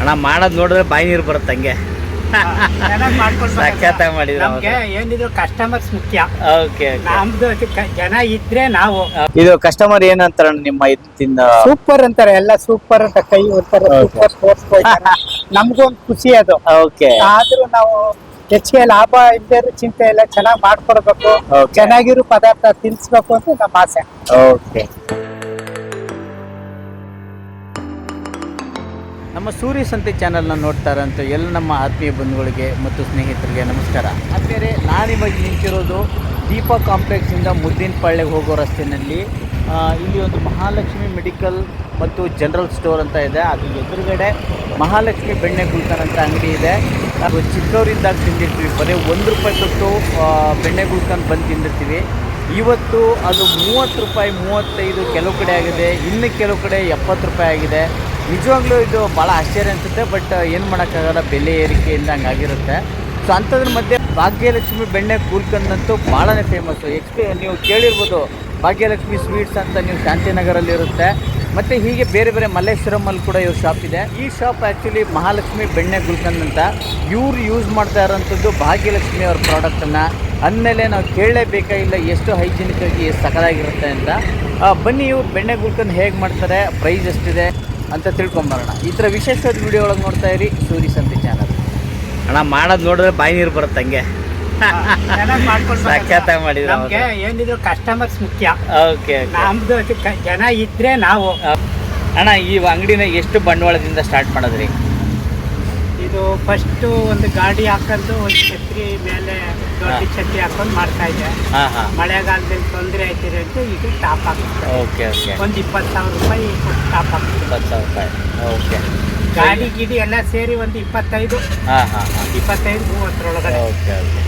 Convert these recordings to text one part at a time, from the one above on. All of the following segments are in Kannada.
ಅಣ್ಣ ಮಾಡೋದು ನೋಡಿದ್ರೆ ಬಾಯಿ ನೀರು ಬರುತ್ತೆ ಹಂಗೆ. ಚೆನ್ನಾಗಿ ಮಾಡ್ಕೊಡ್ಬೇಕು ಸಖತ್ತಾಗಿ ಮಾಡಿದ್ರು ನಮ್ಗೆ ಏನಿದ್ರು ಕಸ್ಟಮರ್ಸ್ ಮುಖ್ಯ. ಓಕೆ ನಮ್ದು ಜನ ಇದ್ರೆ ನಾವು. ಇದು ಕಸ್ಟಮರ್ ಏನಂತಾರ ನಿಮ್ಮ ಇದರಿಂದ ಸೂಪರ್ ಅಂತಾರೆ ಎಲ್ಲ ಸೂಪರ್ ಅಂತ ಕೈ Okay. ಸೂಪರ್ ತೋರಿಸ್ಕೊಳ್ತಾರೆ ನಮ್ಗೊಂದು ಖುಷಿ ಅದು. ಓಕೆ ಆದ್ರೂ ನಾವು ಹೆಚ್ಚಿಗೆ ಲಾಭ ಇದ್ದೇ ಚಿಂತೆ ಇಲ್ಲ ಚೆನ್ನಾಗಿ ಮಾಡ್ಕೊಡ್ಬೇಕು. ಚೆನ್ನಾಗಿರೋ ಪದಾರ್ಥ ತಿನ್ಸ್ಬೇಕು ಅಂತ ನಮ್ಮ ಆಸೆ. ಓಕೆ ನಮ್ಮ ಸೂರ್ಯ ಸಂತೆ ಚಾನಲ್ನ ನೋಡ್ತಾ ಎಲ್ಲ ನಮ್ಮ ಆತ್ಮೀಯ ಬಂಧುಗಳಿಗೆ ಮತ್ತು ಸ್ನೇಹಿತರಿಗೆ ನಮಸ್ಕಾರ. ಆದ್ಮೇಲೆ ನಾನಿವಾಗ ನಿಂತಿರೋದು ದೀಪ ಕಾಂಪ್ಲೆಕ್ಸಿಂದ ಮುದ್ದಿನಪಾಳ್ಯಗೆ ಹೋಗೋ ರಸ್ತೆಯಲ್ಲಿ ಇಲ್ಲಿ ಒಂದು ಮಹಾಲಕ್ಷ್ಮಿ ಮೆಡಿಕಲ್ ಮತ್ತು ಜನರಲ್ ಸ್ಟೋರ್ ಅಂತ ಇದೆ. ಅದು ಎದುರುಗಡೆ ಮಹಾಲಕ್ಷ್ಮಿ ಬೆಣ್ಣೆ ಗುಲ್ಕನ್ ಅಂತ ಅಂಗಡಿ ಇದೆ. ಅದು ಚಿಕ್ಕವರಿಂದಾಗಿ ತಿಂದಿರ್ತೀವಿ. ಬರೀ ಒಂದು ರೂಪಾಯಿ ಕೊಟ್ಟು ಬೆಣ್ಣೆ ಗುಲ್ಕನ್ ಬಂದು ತಿಂದಿರ್ತೀವಿ. ಇವತ್ತು ಅದು ಮೂವತ್ತು ರೂಪಾಯಿ, ಮೂವತ್ತೈದು ಕೆಲವು ಕಡೆ ಆಗಿದೆ. ಇನ್ನು ಕೆಲವು ಕಡೆ ಎಪ್ಪತ್ತು ರೂಪಾಯಿ ಆಗಿದೆ. ನಿಜವಾಗ್ಲೂ ಇದು ಭಾಳ ಆಶ್ಚರ್ಯ ಅನಿಸುತ್ತೆ, ಬಟ್ ಏನು ಮಾಡೋಕ್ಕಾಗಲ್ಲ, ಬೆಲೆ ಏರಿಕೆಯಿಂದ ಹಂಗಾಗಿರುತ್ತೆ ಸೊ ಅಂಥದ್ರ ಮಧ್ಯೆ ಭಾಗ್ಯಲಕ್ಷ್ಮಿ ಬೆಣ್ಣೆ ಕೂಲ್ಕಂದಂತೂ ಭಾಳನೇ ಫೇಮಸ್ಸು ಎಕ್ಸ್ಪೆ ನೀವು ಕೇಳಿರ್ಬೋದು, ಭಾಗ್ಯಲಕ್ಷ್ಮಿ ಸ್ವೀಟ್ಸ್ ಅಂತ ನೀವು ಶಾಂತಿನಗರಲ್ಲಿ ಇರುತ್ತೆ ಮತ್ತು ಹೀಗೆ ಬೇರೆ ಬೇರೆ ಮಲ್ಲೇಶ್ವರಮಲ್ಲಿ ಕೂಡ ಇವ್ರ ಶಾಪ್ ಇದೆ. ಈ ಶಾಪ್ ಆ್ಯಕ್ಚುಲಿ ಮಹಾಲಕ್ಷ್ಮಿ ಬೆಣ್ಣೆ ಗುಲ್ಕಂದ್ ಅಂತ ಇವ್ರು ಯೂಸ್ ಮಾಡ್ತಾ ಇರೋಂಥದ್ದು ಭಾಗ್ಯಲಕ್ಷ್ಮಿ ಅವ್ರ ಪ್ರಾಡಕ್ಟನ್ನು ಅಂದಮೇಲೆ ನಾವು ಕೇಳಲೇಬೇಕಾಗಿಲ್ಲ ಎಷ್ಟು ಹೈಜಿನಿಕ್ ಆಗಿ ಎಷ್ಟು ಸಕಲಾಗಿರುತ್ತೆ ಅಂತ. ಬನ್ನಿ ಇವ್ರು ಬೆಣ್ಣೆ ಗುಲ್ಕಂದ್ ಹೇಗೆ ಮಾಡ್ತಾರೆ ಪ್ರೈಸ್ ಎಷ್ಟಿದೆ ಅಂತ ತಿಳ್ಕೊಂಬರೋಣ. ಈ ಥರ ವಿಶೇಷವಾದ ವಿಡಿಯೋ ಒಳಗೆ ನೋಡ್ತಾ ಇರಿ ಸೂರಿ ಸಂತೆ ಚಾನಲ್ ಅಣ್ಣ, ಮಾಡೋದು ನೋಡಿದ್ರೆ ಬಾಯಿ ನೀರು ಬರುತ್ತೆ ಹಂಗೆ ಸಖತ್ತಾಗಿ ಮಾಡಿದ್ರು ನಮ್ಗೆ ಏನಿದ್ರು ಕಸ್ಟಮರ್ಸ್ ಮುಖ್ಯ. ಓಕೆ ನಮ್ದು ಜನ ಇದ್ರೆ ನಾವು. ಅಣ್ಣ ಈ ಅಂಗಡಿನ ಎಷ್ಟು ಬಂಡವಾಳದಿಂದ ಸ್ಟಾರ್ಟ್ ಮಾಡಿದ್ರಿ? ಇದು ಫಸ್ಟ್ ಒಂದು ಗಾಡಿ ಹಾಕೊಂಡು ಒಂದು ಛತ್ರಿ ಮೇಲೆ ದೊಡ್ಡ. ಛತ್ರಿ ಹಾಕೊಂಡು ಮಾಡ್ತಾ ಇದ್ದೆ. ಹಾಂ ಹಾಂ. ಮಳೆಗಾಲದಲ್ಲಿ ತೊಂದರೆ ಆಯ್ತಿದೆ ಅಂತ ಈಗ ಟಾಪ್ ಓಕೆ ಓಕೆ. ಒಂದು ಇಪ್ಪತ್ತು ಸಾವಿರ ರೂಪಾಯಿ ಟಾಪ್ ಹಾಕ್ತಾರೆ ಇಪ್ಪತ್ತು ಸಾವಿರ ರೂಪಾಯಿ. ಓಕೆ. ಗಾಡಿ ಗಿಡಿ ಎಲ್ಲ ಸೇರಿ ಒಂದು ಇಪ್ಪತ್ತೈದು. ಹಾಂ ಹಾಂ ಹಾಂ. ಇಪ್ಪತ್ತೈದು ಮೂವತ್ತರೊಳಗಡೆ ಓಕೆ ಓಕೆ.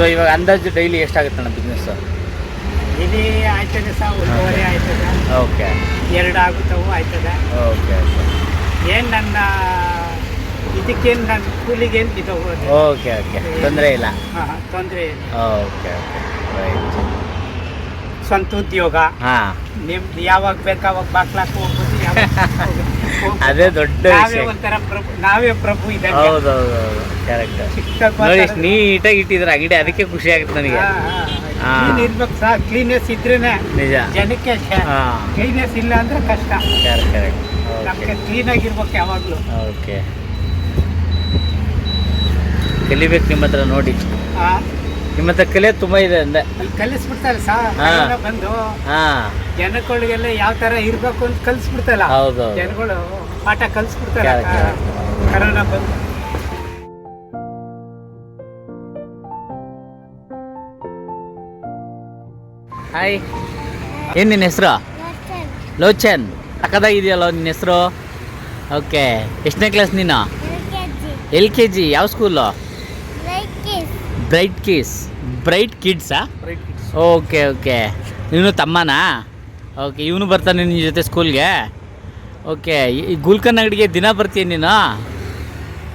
ಸೊ ಇವಾಗ ಅಂದಾಜು ಡೈಲಿ ಎಷ್ಟಾಗುತ್ತೆ ಅಣ್ಣ ಬಿಸ್ನೆಸ್ಸು ಇಲ್ಲಿ ಆಯ್ತದೆ ಸಹ ಒಂದೂವರೆ ಆಯ್ತದೆ. ಓಕೆ ಎರಡು ಆಗುತ್ತವು ಆಯ್ತದೆ. ಓಕೆ ಏನು ನನ್ನ ಇದಕ್ಕೇನು ನನ್ನ ಕೂಲಿಗೇನು ಇದು ಓಕೆ ಓಕೆ ತೊಂದರೆ ಇಲ್ಲ. ತೊಂದರೆ ಓಕೆ ಓಕೆ ರೈಟ್ ಸ್ವಂತ ಉದ್ಯೋಗ. ಹಾಂ. ನಿಮ್ದು ಯಾವಾಗ ಬೇಕಾವಾಗ ಬಾಕ್ಲಾಕ್ ಹೋಗ್ಬೋದು ಯಾವಾಗ. ಅದೇ ದೊಡ್ಡ ನಾವೇ ಒಂಥರ ಪ್ರಭು ನಾವೇ ಪ್ರಭು ಇದ್ದಂಗೆ. ಕರೆಕ್ಟ್ ನೋಡಿ ನೀಟಾಗಿ ಇಟ್ಟಿದ್ರೆ ಅಂಗಡಿ ಅದಕ್ಕೆ ಖುಷಿ ಆಗುತ್ತೆ ನನಗೆ. ಹಾ. ಇರ್ಬೇಕು ಕ್ಲೀನೆಸ್ ಇದ್ರೇನೆ ನಿಜ. ಜನಕ್ಕೆ ಹಾಂ. ಕ್ಲೀನೆಸ್ ಇಲ್ಲ ಅಂದ್ರೆ ಕಷ್ಟ. ಕರೆಕ್ಟ್ ಕರೆಕ್ಟ್ ನಮ್ಗೆ ಕ್ಲೀನ್ ಆಗಿರ್ಬೇಕು ಯಾವಾಗ್ಲೂ. ಓಕೆ ಕಲಿಬೇಕು ನಿಮ್ಮ ಹತ್ರ ನೋಡಿ. ಆ, ನಿಮ್ಮ ಹತ್ರ ಕಲೆ ತುಂಬಾ ಇದೆ ಅಂದೆ. ಅಲ್ಲಿ ಕಲಿಸ್ಬಿಡ್ತಾರೆ ಸಾ ಹಾ. ಬಂದು. ಹಾಂ. ಜನಗಳಿಗೆಲ್ಲ ಯಾವ ತರ ಇರ್ಬೇಕು ಅಂತ ಕಲ್ಸ್ಬಿಡ್ತಲ್ಲ. ಹೌದು ಜನಗಳು ಪಾಠ ಕಲ್ಸ್ಬಿಡ್ತಾರೆ. ಕರೋನಾ ಬಂದು. ಹಾಯ್ ಏನು ನಿನ್ನ ಹೆಸರು? ಲೋಚನ್. ಸಕ್ಕದಾಗಿದೆಯಲ್ಲ ನಿನ್ನ ಹೆಸರು? ಓಕೆ ಎಷ್ಟನೇ ಕ್ಲಾಸ್ ನೀನು? L K G. ಯಾವ ಸ್ಕೂಲು ಬ್ರೈಟ್ ಕಿಸ್ ಬ್ರೈಟ್ ಕಿಡ್ಸಾ ಓಕೆ ಓಕೆ ನೀನು ತಮ್ಮನಾ? ಓಕೆ, ಇವನು ಬರ್ತಾನೆ ನಿನ್ನ ಜೊತೆ ಸ್ಕೂಲ್ಗೆ? ಓಕೆ, ಈ ಗುಲ್ಕನ್ ಅಂಗಡಿಗೆ ದಿನ ಬರ್ತೀಯ ನೀನು?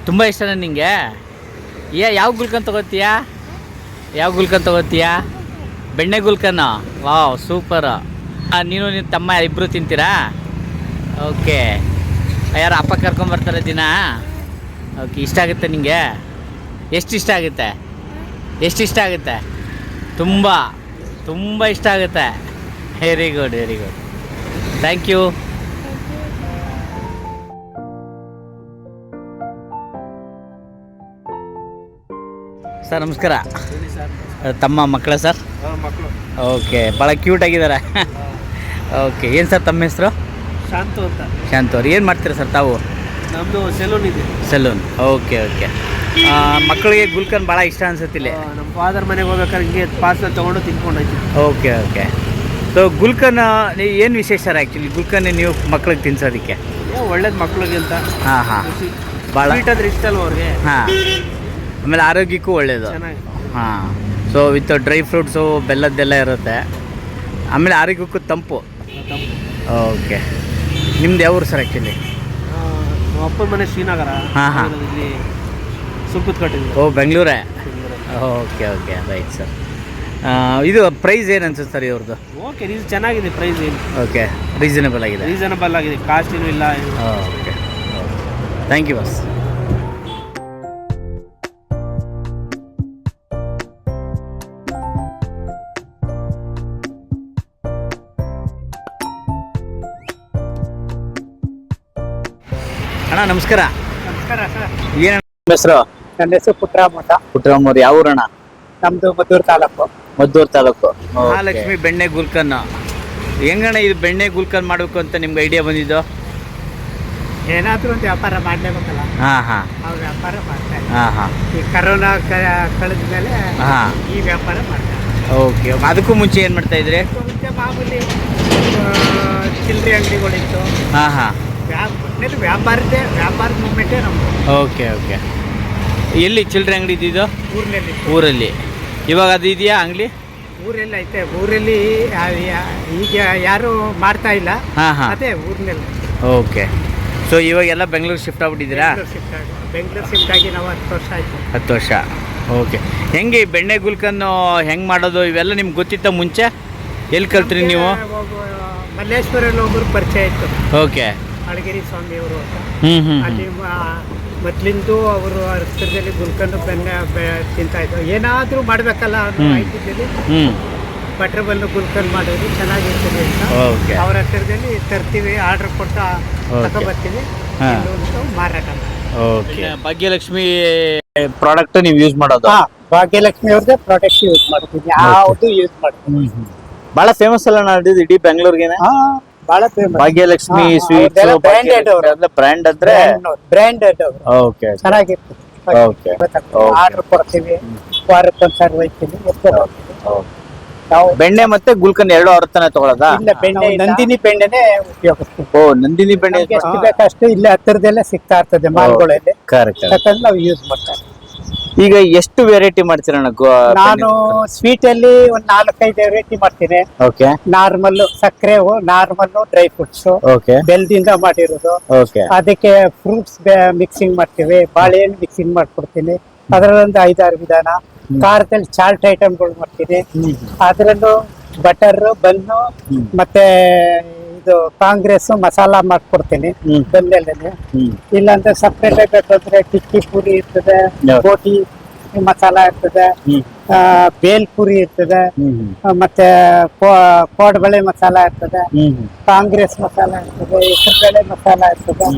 ತುಂಬ ಇಷ್ಟನಾ ನಿನಗೆ ಏ ಯಾವ ಗುಲ್ಕನ್ ತಗೋತೀಯಾ? ಯಾವ ಗುಲ್ಕನ್ ತಗೋತೀಯಾ? ಬೆಣ್ಣೆ ಗುಲ್ಕನ್? Wow, super. ನೀನು ನಿನ್ನ ತಮ್ಮ ಇಬ್ಬರು ತಿಂತೀರಾ? ಓಕೆ. ಯಾರು ಅಪ್ಪ ಕರ್ಕೊಂಬರ್ತಾರೆ ದಿನ? ಓಕೆ, ಇಷ್ಟ ಆಗುತ್ತೆ ನಿಮಗೆ ಎಷ್ಟು ಇಷ್ಟ ಆಗುತ್ತೆ? ಎಷ್ಟು ಇಷ್ಟ ಆಗುತ್ತೆ? ತುಂಬ ತುಂಬ ಇಷ್ಟ ಆಗುತ್ತೆ. Very good very good thank you sir. ನಮಸ್ಕಾರ ತಮ್ಮ ಮಕ್ಕಳ ಸರ್? ಓಕೆ ಭಾಳ ಕ್ಯೂಟ್ ಆಗಿದ್ದಾರೆ. ಓಕೆ ಏನು ಸರ್ ತಮ್ಮ ಹೆಸರು? ಶಾಂತು ಅಂತ. ಶಾಂತು ಅವ್ರು ಏನು ಮಾಡ್ತೀರಾ ಸರ್ ತಾವು? ನಮ್ಮದು ಸೆಲೂನ್ ಇದೆ. ಸೆಲೂನ್. ಓಕೆ ಓಕೆ ಮಕ್ಕಳಿಗೆ ಗುಲ್ಕನ್ ಭಾಳ ಇಷ್ಟ ಅನ್ಸುತ್ತಿಲ್ಲ ನಮ್ಮ ಫಾದರ್ ಮನೆಗೆ ಹೋಗ್ಬೇಕಾದ್ರೆ ಹಿಂಗೆ ಪಾರ್ಸಲ್ ತೊಗೊಂಡು ತಿನ್ಕೊಂಡು ಹೋಯ್ತೀವಿ ಓಕೆ ಓಕೆ ಸೊ ಗುಲ್ಕನ್ ಏನು ವಿಶೇಷ ಸರ್ ಆ್ಯಕ್ಚುಲಿ ಗುಲ್ಕನ್ ನೀವು ಮಕ್ಳಿಗೆ ತಿನ್ಸೋದಕ್ಕೆ? ಒಳ್ಳೇದು ಮಕ್ಳಿಗೆ ಅಂತ. ಹಾಂ ಹಾಂ. ಭಾಳ ಆದ್ರೆ ಇಷ್ಟ ಅಲ್ವ ಅವ್ರಿಗೆ? ಹಾಂ. ಆಮೇಲೆ ಆರೋಗ್ಯಕ್ಕೂ ಒಳ್ಳೆಯದು ಹಾಂ. ಸೊ ವಿತ್ ಡ್ರೈ ಫ್ರೂಟ್ಸು ಬೆಲ್ಲದ್ದೆಲ್ಲ ಇರುತ್ತೆ. ಆಮೇಲೆ ಆರೋಗ್ಯಕ್ಕೂ ತಂಪು. ಓಕೆ ನಿಮ್ದು ಯಾವ ಊರು ಸರ್ ಆ್ಯಕ್ಚುಲಿ ಅಪ್ಪನ ಮನೆ ಶ್ರೀನಗರ. ಹಾ, ಹಾಂ. ಇಲ್ಲಿ ಸುಂಕುತ್ ಕಟ್ಟಿದ್ವಿ ಓ ಬೆಂಗಳೂರೇ? ಓಕೆ ಓಕೆ ರೈಟ್ ಸರ್ ಇದು ಪ್ರೈಸ್ ಏನು ಅನ್ಸುತ್ತೆ ಸರ್ ಇವ್ರದ್ದು ಓಕೆ ಇದು ಚೆನ್ನಾಗಿದೆ ಪ್ರೈಸ್ ಏನು? ಓಕೆ ರೀಸನಬಲ್ ಆಗಿದೆ. ರೀಸನಬಲ್ ಆಗಿದೆ ಕಾಸ್ಟ್ ಏನು ಇಲ್ಲ. ಓಕೆ ಥ್ಯಾಂಕ್ ಯು ಬಸ್ ಅಣ್ಣ ನಮಸ್ಕಾರ. ನಮಸ್ಕಾರ ಸರ್. ಏನ ಹೆಸರು ನನ್ನ ಹೆಸರು ಪುಟ್ಟರಾಮಠ ಪುಟ್ಟರಾಮವ್ರು ಯಾವ ಊರಣ್ಣ? ನಮ್ದು ಮದ್ದೂರು ತಾಲೂಕು. ಮದ್ದೂರ್ ತಾಲೂಕು. ಮಹಾಲಕ್ಷ್ಮಿ ಬೆಣ್ಣೆ ಗುಲ್ಕನ್ ಹೆಂಗಣ್ಣ ಇದು ಬೆಣ್ಣೆ ಗುಲ್ಕನ್ ಮಾಡಬೇಕು ಅಂತ ನಿಮ್ಗೆ ಐಡಿಯಾ ಬಂದಿದ್ದು? ಏನಾದ್ರೂ ಒಂದು ವ್ಯಾಪಾರ ಮಾಡ್ಲೇಬೇಕಲ್ಲ? ಹಾಂ ಹಾಂ. ಅವ್ರು ವ್ಯಾಪಾರ ಮಾಡ್ತಾರೆ ಹಾ ಹಾ. ಈ ಕರೋನಾ ಕಳೆದ ಮೇಲೆ ಹಾ. ಈ ವ್ಯಾಪಾರ ಮಾಡ್ತಾರೆ ಓಕೆ ಅದಕ್ಕೂ ಮುಂಚೆ ಏನು ಮಾಡ್ತಾ ಇದ್ರಿ? ಮುಂಚೆ ಮಾಮೂಲಿ ಚಿಲ್ಲರೆ ಅಂಗಡಿಗಳಿತ್ತು. ಹಾಂ ಹಾಂ. ವ್ಯಾಪಾರ ವ್ಯಾಪಾರದೇ ವ್ಯಾಪಾರದ ಮೂಮೆಂಟೇ ನಮ್ಮದು ಓಕೆ ಓಕೆ. ಎಲ್ಲಿ ಚಿಲ್ಲರೆ ಅಂಗಡಿ ಇದ್ದಿದ್ದು ಊರಿನಲ್ಲಿ. ಊರಲ್ಲಿ. ಇವಾಗ ಅದು ಇದೆಯಾ ಅಂಗಡಿ? ಊರಲ್ಲಿ ಐತೆ. ಊರಲ್ಲಿ ಈಗ ಯಾರು ಮಾಡ್ತಾ ಇಲ್ಲ. ಹಾಂ ಹಾಂ. ಅದೇ ಊರಿನಲ್ಲಿ. ಓಕೆ. ಸೊ ಇವಾಗೆಲ್ಲ ಬೆಂಗಳೂರು ಶಿಫ್ಟ್ ಆಗ್ಬಿಟ್ಟಿದ್ದೀರಾ? ಬೆಂಗಳೂರು ಶಿಫ್ಟ್ ಆಗಿ ನಾವು ಹತ್ತು ವರ್ಷ ಆಯ್ತು. ಹತ್ತು ವರ್ಷ. ಓಕೆ. ಹೆಂಗೆ ಈ ಬೆಣ್ಣೆ ಗುಲ್ಕನ್ನು ಹೆಂಗೆ ಮಾಡೋದು? ಇವೆಲ್ಲ ನಿಮ್ಗೆ ಗೊತ್ತಿತ್ತ ಮುಂಚೆ? ಎಲ್ಲಿ ಕಲ್ತ್ರಿ ನೀವು? ಮಲ್ಲೇಶ್ವರಲ್ಲಿ ಒಬ್ಬರು ಪರಿಚಯ ಇತ್ತು. ಓಕೆ. ಅಳಗಿರಿ ಸ್ವಾಮಿ ಅವರು ಅಂತ ಹ್ಞೂ ಹ್ಞೂ ಅಲ್ಲಿ ಮೊದಲಿಂದು ಅವರು ಹತ್ತಿರದಲ್ಲಿ ಗುಲ್ಕಂಡು ಬೆಣ್ಣೆ ಬೆ- ತಿಂತಾ ಇದ್ರು. ಏನಾದರೂ ಮಾಡಬೇಕಲ್ಲ ಅನ್ನೋ. ಐತಿದ್ದಲ್ಲಿ ಹ್ಞೂ ಬಂದು ಗುಲ್ಕಂದ್ ಮಾಡೋದು ಚೆನ್ನಾಗಿರ್ತದೆ ಅಂತ ಓಕೆ. ಅವ್ರ ಹತ್ತಿರದಲ್ಲಿ ತರ್ತೀವಿ ಆರ್ಡರ್ ಕೊಟ್ಟು. ತಗೊಬರ್ತೀವಿ. ಇನ್ನೊಂದು ಮಾರಾಟ. ಓಕೆ. ಭಾಗ್ಯಲಕ್ಷ್ಮಿ ಪ್ರಾಡಕ್ಟ್ ನೀವು ಯೂಸ್ ಮಾಡೋದು? ಹಾ ಭಾಗ್ಯಲಕ್ಷ್ಮಿ ಅವ್ರದ್ದೇ ಪ್ರಾಡಕ್ಟ್ ಯೂಸ್ ಮಾಡ್ತೀವಿ. ಯಾವುದು ಯೂಸ್ ಮಾಡ್ತೀವಿ. ಬಹಳ ಫೇಮಸ್ ಅಲ್ಲ ನಾಡಿದ್ದು ಇಡೀ ಬೆಂಗಳೂರಿಗೆನೆ? ಭಾಳ ಫೇಮಸ್ ಭಾಗ್ಯಲಕ್ಷ್ಮಿ ಸ್ವೀಟ್ branded ಅವ್ರು. ಬ್ರ್ಯಾಂಡ್ ಅಂದ್ರೆ ಬ್ರ್ಯಾಂಡೆಡ್ ಅವರು. ಓಕೆ ಚೆನ್ನಾಗಿತ್ತು. Okay. ಆರ್ಡರ್ ಕೊಡ್ತೀವಿ. ವಾರಕ್ಕೊಂದ್ಸರಿ ಹೋಗ್ತೀವಿ. ನಾವು ಬೆಣ್ಣೆ ಮತ್ತೆ ಗುಲ್ಕನ್ ಎರಡು ಅವ್ರತನ ತಗೊಳ್ಳೋದಾ ಇಲ್ಲ ಬೆಣ್ಣೆ ನಂದಿನಿ ಬೆಣ್ಣೆನೆ ಉಪಯೋಗಿಸ್ತೀವಿ. ಓ ನಂದಿನಿ ಬೆಣ್ಣೆ ಎಷ್ಟು ಬೇಕಷ್ಟು ಇಲ್ಲೇ ಹತ್ತಿರದಲ್ಲೇ ಸಿಗ್ತಾ ಇರ್ತದೆ ಮಾಲ್ಗಳಲ್ಲಿ. ಕರೆಕ್ಟ್ ಯಾಕಂದ್ರೆ ನಾವು ಯೂಸ್ ಮಾಡ್ತಾರೆ ಈಗ ಎಷ್ಟು ವೆರೈಟಿ ಮಾಡ್ತೀರ ನಾನು ಸ್ವೀಟ್ ಅಲ್ಲಿ ಒಂದ್ ನಾಲ್ಕೈದು ವೆರೈಟಿ ಮಾಡ್ತೀನಿ. ಓಕೆ ನಾರ್ಮಲ್ ಸಕ್ಕರೆ ನಾರ್ಮಲ್ ಡ್ರೈ ಫ್ರೂಟ್ಸ್ ಓಕೆ ಬೆಲ್ಲದಿಂದ ಮಾಡಿರೋದು. ಓಕೆ ಅದಕ್ಕೆ ಫ್ರೂಟ್ಸ್ ಮಿಕ್ಸಿಂಗ್ ಮಾಡ್ತೀವಿ. ಬಾಳೆಹಣ್ಣು ಮಿಕ್ಸಿಂಗ್ ಮಾಡ್ಕೊಡ್ತೀನಿ. ಅದರಲ್ಲೊಂದು ಐದಾರು ವಿಧಾನ. ಖಾರದಲ್ಲಿ ಚಾಲ್ಟ್ ಐಟಮ್ಗಳು ಮಾಡ್ತೀನಿ. ಅದರಲ್ಲೂ ಬಟರ್ ಬನ್ನು ಮತ್ತೆ ಇದು ಕಾಂಗ್ರೆಸ್ ಮಸಾಲ ಮಾಡ್ಕೊಡ್ತೀನಿ ಬೆಲ್ಲೆಲ್ಲೇ ಇಲ್ಲಾಂದ್ರೆ ಸಪ್ರೇಟ್ ಆಗಿ ಬೇಕಂದ್ರೆ ಟಿಕ್ಕಿ ಪುರಿ ಇರ್ತದೆ ಬೋಟಿ ಗೋಟಿ ಮಸಾಲ ಇರ್ತದೆ ಬೇಲ್ ಪುರಿ ಇರ್ತದೆ ಮತ್ತೆ ಕೋಡ್ಬಳೆ ಮಸಾಲ ಇರ್ತದೆ ಕಾಂಗ್ರೆಸ್ ಮಸಾಲ ಇರ್ತದೆ ಹೆಸರುಬೇಳೆ ಮಸಾಲ ಇರ್ತದೆ.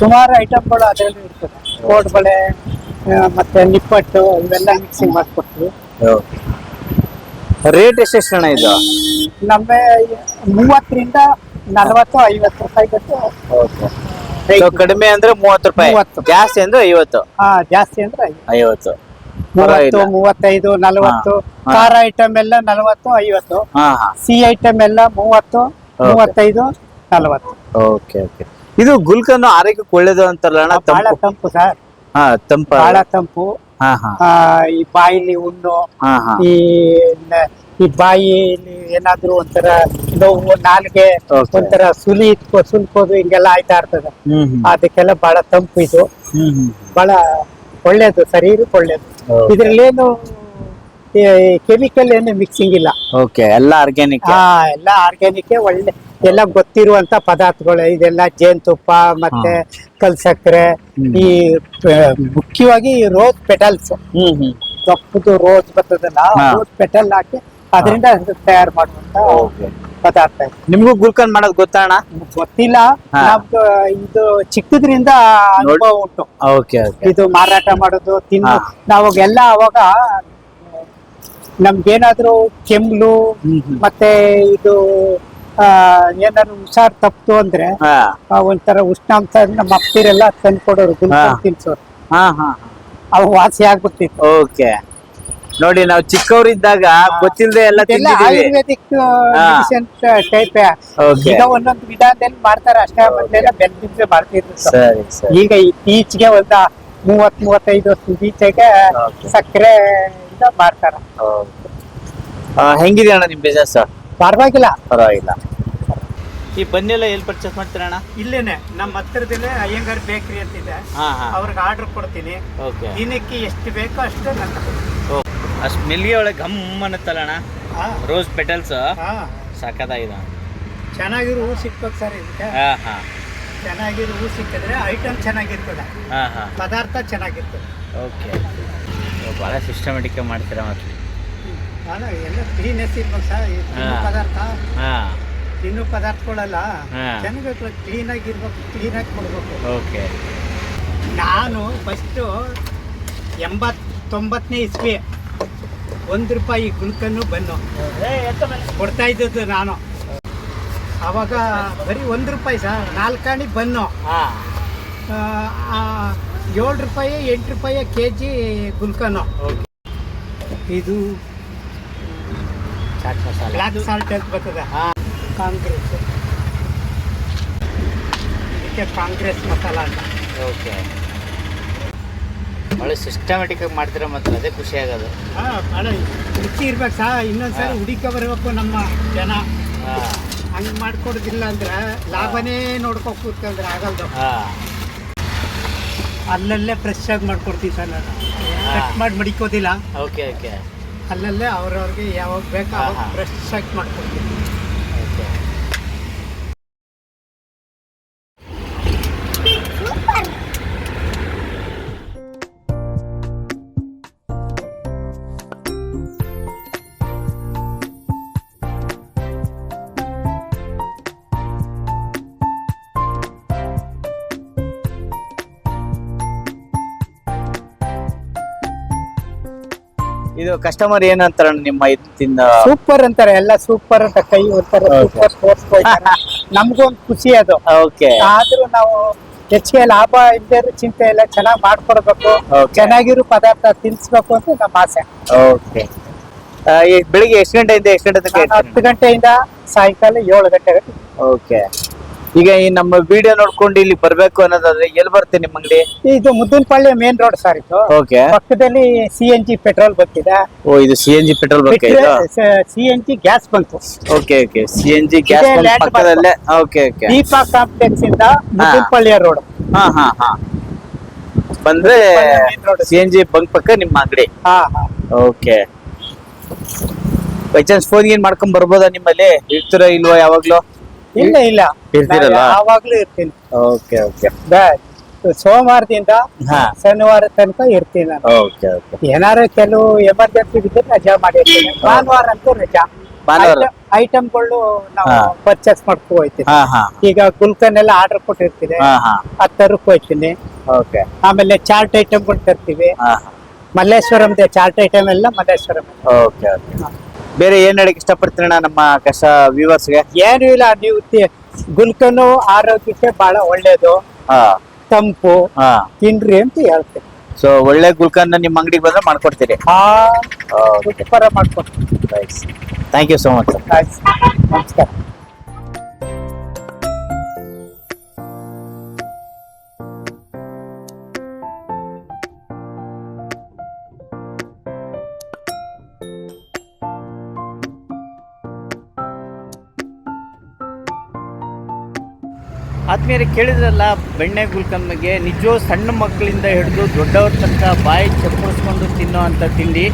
ಸುಮಾರು ಐಟಮ್ಗಳು ಅದರಲ್ಲಿ ಇರ್ತದೆ. ಕೋಡ್ಬಳೆ ಮತ್ತೆ ನಿಪ್ಪಟ್ಟು ಇವೆಲ್ಲ ಮಿಕ್ಸಿಂಗ್ ಮಾಡ್ಕೊಡ್ತೀವಿ. ರೇಟ್ ಎಷ್ಟೆಷ್ಟು ಇದು? ನಮ್ಮ ಮೂವತ್ತರಿಂದ ನಲವತ್ತು ಐವತ್ತು ರೂಪಾಯಿ So, ಕಡಿಮೆ ಅಂದ್ರೆ ಮೂವತ್ತು ರೂಪಾಯಿ. ಮೂವತ್ತು. ಜಾಸ್ತಿ ಅಂದ್ರೆ ಐವತ್ತು. ಹಾ ಜಾಸ್ತಿ ಅಂದ್ರೆ ಐವತ್ತು. ಐವತ್ತು. ಮೂವತ್ತು ಪರವಾಗಿಲ್ಲ. ಮೂವತ್ತೈದು ನಲವತ್ತು. ಹಾ. ಖಾರ ಐಟಮ್ ಎಲ್ಲ ನಲವತ್ತು ಐವತ್ತು. ಹಾ ಹಾ. ಸಿ ಐಟಮ್ ಎಲ್ಲ ಮೂವತ್ತು ಮೂವತ್ತೈದು ನಲವತ್ತು. Okay okay. ಇದು ಗುಲ್ಕನ್ ಆರೋಗ್ಯಕ್ಕೆ ಒಳ್ಳೇದು ಅಂತಾರಲ್ಲ ಅಣ್ಣ? ಬಹಳ ತಂಪು. ತಂಪು ಸರ್. ಹಾ ತಂಪ. ಬಹಳ ತಂಪು. ಹಾ ಹಾ. ಆ, ಈ ಬಾಯಿಲಿ ಹುಣ್ಣು ಹಾ ಹಾ. ಈ ನ- ಈ ಬಾಯಿಲಿ ಏನಾದ್ರು ಒಂಥರ ನೋವು ನಾಲ್ಗೆ Okay. ಒಂಥರ ಸುಲಿ ಸುಲ್ಕೋದು ಹಿಂಗೆಲ್ಲ ಆಯ್ತಾ ಇರ್ತದೆ ಹ್ಮ್ ಹ್ಮ್ ಅದಕ್ಕೆಲ್ಲ ಬಹಳ ತಂಪು ಇದು ಹ್ಮ್ ಹ್ಮ್ ಬಹಳ ಒಳ್ಳೇದು ಶರೀರಕ್ಕೆ ಒಳ್ಳೇದು Okay. ಇದ್ರಲ್ಲೇನು ಕೆಮಿಕಲ್ ಏನು ಮಿಕ್ಸಿಂಗ್ ಇಲ್ಲ ಓಕೆ ಎಲ್ಲ ಆರ್ಗ್ಯಾನಿಕ್ ಹಾ ಎಲ್ಲ ಆರ್ಗ್ಯಾನಿಕ್ ಒಳ್ಳೆ ಎಲ್ಲ ಗೊತ್ತಿರುವಂತ ಪದಾರ್ಥಗಳು ಇದೆಲ್ಲ ಜೇನುತುಪ್ಪ ಮತ್ತೆ ಕಲ್ ಸಕ್ಕರೆ ಹ್ಮ್. ಈ ಮುಖ್ಯವಾಗಿ ರೋಸ್ ಪೆಟಲ್ಸ್ ಹ್ಮ್ ಹ್ಮ್ ತಪ್ಪದು ರೋಸ್ ಬರ್ತದಲ್ಲ ಹಾ. ರೋಸ್ ಪೆಟಲ್ ಹಾಕಿ ಅದರಿಂದ ತಯಾರು ಮಾಡುವಂತ. ಪದಾರ್ಥ ಇದು. ನಿಮ್ಗೂ ಗುಲ್ಕನ್ ಮಾಡೋದು ಗೊತ್ತಾಣ ಗೊತ್ತಿಲ್ಲ ಹಾ. ನಮ್ದು ಇದು ಚಿಕ್ಕದ್ರಿಂದ ಅನುಭವ ಉಂಟು ಓಕೆ ಓಕೆ ಇದು ಮಾರಾಟ ಮಾಡೋದು ತಿನ್ನು ಹಾ. ನಾವಾಗೆಲ್ಲ ಅವಾಗ ನಮ್ಗೇನಾದ್ರೂ ಕೆಮ್ಲು ಹ್ಮ್ ಹ್ಮ್. ಮತ್ತೆ ಇದು ಆ, ಏನಾದ್ರು ಹುಷಾರ್ ತಪ್ಪು ಅಂದ್ರೆ ಹಾ ಆ, ಒಂಥರ ಉಷ್ಣಾಂಶ ನಮ್ಮ ಅಪ್ಪಿರೆಲ್ಲ ತಂದ್ಕೊಡೋರು ಗುಲ್ಕನ್ ಹಾ. ತಿನ್ಸೋರು ಹಾ ಹಾ ಅವು ವಾಸಿ ಆಗ್ಬಿಡ್ತಿತ್ತು ಓಕೆ ನೋಡಿ ನಾವು ಚಿಕ್ಕವರಿದ್ದಾಗ ಗೊತ್ತಿಲ್ಲದೆ ಎಲ್ಲ ಇದೆಲ್ಲ ತಿಂದಿದ್ದೀವಿ. Ayurvedic medicine type. ಈಗ ಒಂದೊಂದು ವಿಧಾನದಲ್ಲಿ ಮಾಡ್ತಾರೆ ಅಷ್ಟೇ ಮೊದಲೆಲ್ಲ ಬೆಲ್ಲದಿಂದ ಮಾಡ್ತಿದ್ರು. ಸರಿ ಸರಿ. ಈಗ ಇತ್ತೀಚೆಗೆ ಒಂದ ಮೂವತ್ ಮೂವತ್ತೈದು ವರ್ಷ Okay. ಸಕ್ಕರೆ ಇಂದ ಮಾಡ್ತಾರ. ಹೆಂಗಿದೆ ಅಣ್ಣ ನಿಮ್ ಬಿಸ್ನೆಸ್ ಪರವಾಗಿಲ್ಲ. ಪರವಾಗಿಲ್ಲ. ಈ ಬನ್ನೆಲ್ಲ ಎಲ್ಲಿ ಪರ್ಚೇಸ್ ಮಾಡ್ತೀರಣ್ಣ ಇಲ್ಲೇನೆ ನಮ್ಮ ಹತ್ತಿರದಲ್ಲೇ ಅಯ್ಯಂಗಾರ್ ಬೇಕರಿ ಅಂತಿದೆ ಹಾ ಹಾ. ಅವ್ರಿಗೆ ಆರ್ಡರ್ ಕೊಡ್ತೀನಿ. ಓಕೆ ದಿನಕ್ಕೆ ಎಷ್ಟು ಬೇಕೋ ಅಷ್ಟು ನನ್ನ ಅಷ್ಟು ಮಿಲ್ಗೆ ಒಳಗೆ ಘಮ್ ಅನ್ನತ್ತಲ್ಲಣ್ಣ ಹಾ. ರೋಸ್ ಪೆಟಲ್ಸ್ ಹಾ. ಸಖತ್ತಾಗಿದೆ ಚೆನ್ನಾಗಿರೋ ಹೂ ಸಿಕ್ಬೇಕು ಸರ್ ಇದಕ್ಕೆ. ಹಾ ಹಾ. ಚೆನ್ನಾಗಿರೋ ಹೂ ಸಿಕ್ಕಿದ್ರೆ ಐಟಮ್ ಚೆನ್ನಾಗಿರ್ತದೆ. ಹಾಂ ಹಾಂ. ಪದಾರ್ಥ ಚೆನ್ನಾಗಿರ್ತದೆ. ಓಕೆ ಭಾಳ ಸಿಸ್ಟಮೆಟಿಕ್ ಮಾಡ್ತೀರಾ ಮತ್ತೆ? ನಾನು ಎಲ್ಲ ಕ್ಲೀನೆಸ್ ಇರ್ಬೇಕು ಸರ್. ಈ ತಿನ್ನೋ ಹಾ. ಪದಾರ್ಥ. ಹಾಂ. ತಿನ್ನೋ ಪದಾರ್ಥಗಳೆಲ್ಲ ಹಾ. ಚೆನ್ನಾಗಿ ಆಗಿರ್ಬೇಕು ಕ್ಲೀನ್ ಆಗಿ ಕೊಡ್ಬೇಕು. ಓಕೆ. ನಾನು ಫಸ್ಟು ಎಂಬತ್ತೊಂಬತ್ತನೇ ಇಸ್ವಿ ಒಂದು ರೂಪಾಯಿ ಗುಲ್ಕನ್ನು ಬನ್ನು ಕೊಡ್ತಾ ಇದ್ದದ್ದು ನಾನು. ಅವಾಗ ಬರೀ ಒಂದು ರೂಪಾಯಿ ಸರ್ ನಾಲ್ಕಾಣಿ ಬನ್ನು ಹಾಂ. ಆ, ಆ, ಏಳು ರೂಪಾಯಿ ಎಂಟು ರೂಪಾಯಿ ಕೆ ಜಿ ಗುಲ್ಕನ್ನು ಓಕೆ. ಇದು ಬ್ಲಾಕ್ ಬ್ಲ್ಯಾಕ್ ಸಾಲ್ಟ್ ಅಂತ ಬರ್ತದೆ. ಹಾಂ. ಕಾಂಗ್ರೆಸ್. ಇದಕ್ಕೆ ಕಾಂಗ್ರೆಸ್ ಮಸಾಲ ಅಂತ. ಓಕೆ. ಒಳ್ಳೆ ಸಿಸ್ಟಮೆಟಿಕ್ ಆಗಿ ಮಾಡ್ತೀರಾ ಮತ್ತು ಅದೇ ಖುಷಿ ಆಗೋದು. ಹಾ, ಭಾಳ ರುಚಿ ಇರ್ಬೇಕು ಸಾ ಇನ್ನೊಂದ್ಸರಿ. ಹುಡುಕ ಬರಬೇಕು ನಮ್ಮ ಜನ. ಹಂಗೆ ಮಾಡ್ಕೊಡೋದಿಲ್ಲ ಅಂದ್ರೆ ಲಾಭನೇ ನೋಡ್ಕೊ ಕೂತ್ಕಂದ್ರೆ ಆಗಲ್ದು. ಹಾಂ. ಅಲ್ಲಲ್ಲೇ ಫ್ರೆಶ್ ಆಗಿ ಮಾಡ್ಕೊಡ್ತೀವಿ ಸರ್ ನಾನು. ಕಟ್ ಮಾಡಿ ಮಡಿಕೋದಿಲ್ಲ. Okay okay. ಅಲ್ಲಲ್ಲೇ ಅವ್ರವ್ರಿಗೆ ಯಾವಾಗ ಬೇಕೋ ಫ್ರೆಶ್ ಆಗಿ ಮಾಡ್ಕೊಡ್ತೀವಿ. ಇದು ಕಸ್ಟಮರ್ ಏನಂತಾರ ನಿಮ್ಮ ಇದ್ದಿಂದ ಸೂಪರ್ ಅಂತಾರೆ ಎಲ್ಲ ಸೂಪರ್ ಅಂತ ಕೈ ಹೊರ್ತಾರೆ ಸೂಪರ್ ಸ್ಪೋರ್ಟ್ಸ್ ನಮ್ಗೂ ಒಂದು ಖುಷಿ ಅದು. ಓಕೆ ಆದ್ರೂ ನಾವು ಹೆಚ್ಚಿಗೆ ಲಾಭ ಇಲ್ಲದೆ ಚಿಂತೆ ಇಲ್ಲ ಚೆನ್ನಾಗಿ ಮಾಡ್ಕೊಡ್ಬೇಕು. ಚೆನ್ನಾಗಿರೋ ಪದಾರ್ಥ ತಿನ್ಸ್ಬೇಕು ಅಂತ ನಮ್ಮ ಆಸೆ. ಓಕೆ ಈಗ ಬೆಳಿಗ್ಗೆ ಎಷ್ಟು ಗಂಟೆಯಿಂದ ಎಷ್ಟು ಗಂಟೆ ತನಕ ಹತ್ತು ಗಂಟೆಯಿಂದ ಸಾಯಂಕಾಲ ಏಳು ಗಂಟೆ ಓಕೆ ಈಗ ಈ ನಮ್ಮ ವಿಡಿಯೋ ನೋಡ್ಕೊಂಡು ಇಲ್ಲಿ ಬರ್ಬೇಕು ಅನ್ನೋದಾದ್ರೆ ಎಲ್ಲಿ ಬರುತ್ತೆ ನಿಮ್ಮ ಅಂಗಡಿ? ಇದು ಮುದ್ದನಪಳ್ಳಿ ಮೇನ್ ರೋಡ್ ಸರ್ ಇದು. ಓಕೆ ಪಕ್ಕದಲ್ಲಿ ಸಿ ಎನ್ ಜಿ ಪೆಟ್ರೋಲ್ ಬರ್ತಿದೆ. ಓ ಇದು C N G petrol bunk ಇದು? ಸಿ ಎನ್ ಜಿ ಗ್ಯಾಸ್ ಬಂತು. Okay okay C N G gas bunk land ಪಕ್ಕದಲ್ಲೇ ಓಕೆ ಓಕೆ ದೀಪಾ ಕಾಂಪ್ಲೆಕ್ಸ್ ಇಂದ ಮುದ್ದನಪಳ್ಳಿಯ ರೋಡ್ ಹಾ ಹಾ ಹಾ. ಬಂದ್ರೆ main road. C N G bunk ಪಕ್ಕ ನಿಮ್ಮ ಅಂಗಡಿ. ಹಾ ಹಾ. ಓಕೆ ಬೈ ಚಾನ್ಸ್ ಫೋನ್ ಏನ್ ಮಾಡ್ಕೊಂಡ್ ಬರ್ಬೋದಾ ನಿಮ್ಮಲ್ಲಿ? ಇರ್ತೀರಾ ಇಲ್ವಾ ಯಾವಾಗ್ಲೂ? ಇಲ್ಲ ಇಲ್ಲ. ಇರ್ತೀರಲ್ಲ? ಯಾವಾಗ್ಲೂ ಇರ್ತೀನಿ. ಓಕೆ ಓಕೆ ಸೋಮವಾರದಿಂದ ಶನಿವಾರ ತನಕ ಇರ್ತೀನಿ ನಾನು. ಓಕೆ ಓಕೆ ಏನಾರು ಕೆಲವು ಎಮರ್ಜೆನ್ಸಿ ಬಿದ್ದರೆ ರಜಾ ಮಾಡಿರ್ತೀನಿ. ಭಾನುವಾರ ಅಂತೂ ರಜಾ. ಐಟಮ್ ಐಟಮ್ಗಳು ನಾವು ಪರ್ಚೇಸ್ ಮಾಡ್ಕೊ ಹೋಗ್ತೀನಿ ಈಗ ಗುಲ್ಕನ್ ಎಲ್ಲ ಆರ್ಡರ್ ಕೊಟ್ಟಿರ್ತೀನಿ ಹತ್ತರಕ್ಕೆ ಹೋಗ್ತೀನಿ ಓಕೆ ಆಮೇಲೆ ಚಾರ್ಟ್ ಐಟಮ್ಗಳು ತರ್ತೀವಿ. ಮಲ್ಲೇಶ್ವರಂ ಮಲ್ಲೇಶ್ವರಂದೆ ಚಾರ್ಟ್ ಐಟಮ್ ಎಲ್ಲ ಮಲ್ಲೇಶ್ವರಂ. ಓಕೆ ಓಕೆ ಬೇರೆ ಏನ್ ಹೇಳಕ್ ಇಷ್ಟಪಡ್ತೀರಣ್ಣ ನಮ್ಮ ಕಸ ವ್ಯೂವರ್ಸ್ಗೆ? ಏನು ಇಲ್ಲ ನೀವು ತಿ- ಗುಲ್ಕನು ಆರೋಗ್ಯಕ್ಕೆ ಬಹಳ ಒಳ್ಳೇದು. ಹಾ. ತಂಪು. ಹಾ. ತಿನ್ರಿ ಅಂತ ಹೇಳ್ತೀನಿ ಸೊ ಒಳ್ಳೆ ಗುಲ್ಕನ್ನ ನಿಮ್ಮ ಅಂಗಡಿಗೆ ಬಂದ್ರೆ ಮಾಡ್ಕೊಡ್ತೀರಿ. ಆ ಉಪಕಾರ ಥ್ಯಾಂಕ್ ಯು ಸೋ ಮಚ್. ನಮಸ್ಕಾರ. ಆದ್ಮೇಲೆ ಕೇಳಿದ್ರಲ್ಲ, ಬೆಣ್ಣೆ ಗುಲ್ಕಮ್ಮಗೆ ನಿಜವೂ ಸಣ್ಣ ಮಕ್ಕಳಿಂದ ಹಿಡಿದು ದೊಡ್ಡವ್ರ ತನಕ ಬಾಯಿ ಚಪ್ಪರಿಸ್ಕೊಂಡು ತಿನ್ನೋ ಅಂಥ ತಿಂಡಿ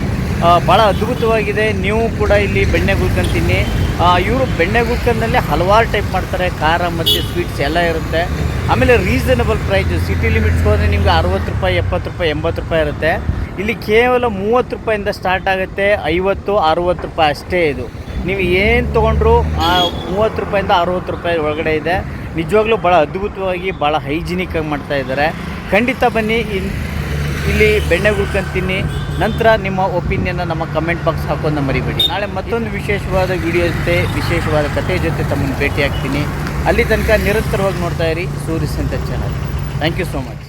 ಭಾಳ ಅದ್ಭುತವಾಗಿದೆ. ನೀವು ಕೂಡ ಇಲ್ಲಿ ಬೆಣ್ಣೆ ಗುಲ್ಕನ್ ತಿನ್ನಿ. ಇವರು ಬೆಣ್ಣೆ ಗುಲ್ಕನ್ನಲ್ಲಿ ಹಲವಾರು ಟೈಪ್ ಮಾಡ್ತಾರೆ. ಖಾರ ಮತ್ತು ಸ್ವೀಟ್ಸ್ ಎಲ್ಲ ಇರುತ್ತೆ. ಆಮೇಲೆ ರೀಸನಬಲ್ ಪ್ರೈಸು ಸಿಟಿ ಲಿಮಿಟ್ಸ್ ಹೋದರೆ ನಿಮ್ಗೆ ಅರವತ್ತು ರೂಪಾಯಿ, ಎಪ್ಪತ್ತು ರೂಪಾಯಿ, ಎಂಬತ್ತು ರೂಪಾಯಿ ಇರುತ್ತೆ. ಇಲ್ಲಿ ಕೇವಲ ಮೂವತ್ತು ರೂಪಾಯಿಂದ ಸ್ಟಾರ್ಟ್ ಆಗುತ್ತೆ. ಐವತ್ತು, ಅರುವತ್ತು ರೂಪಾಯಿ ಅಷ್ಟೇ ಇದು. ನೀವು ಏನು ತೊಗೊಂಡ್ರು ಮೂವತ್ತು ರೂಪಾಯಿಂದ ಅರುವತ್ತು ರೂಪಾಯಿ ಒಳಗಡೆ ಇದೆ. ನಿಜವಾಗ್ಲೂ ಭಾಳ ಅದ್ಭುತವಾಗಿ ಭಾಳ ಮಾಡ್ತಾ ಇದ್ದಾರೆ. ಖಂಡಿತ ಬನ್ನಿ ಇಲ್ಲಿ ಬೆಣ್ಣೆ ಉಳ್ಕೊಂತೀನಿ ನಂತರ ನಿಮ್ಮ ಒಪಿನಿಯನ್ನ ನಮ್ಮ ಕಮೆಂಟ್ ಬಾಕ್ಸ್ ಹಾಕೋದನ್ನ ಮರಿಬೇಡಿ. ನಾಳೆ ಮತ್ತೊಂದು ವಿಶೇಷವಾದ ವಿಡಿಯೋ ಜೊತೆ, ವಿಶೇಷವಾದ ಕಥೆ ಜೊತೆ ತಮ್ಮನ್ನು ಭೇಟಿ ಆಗ್ತೀನಿ ಅಲ್ಲಿ ತನಕ ನಿರಂತರವಾಗಿ ನೋಡ್ತಾ ಇರಿ. Surya Santha channel thank you so much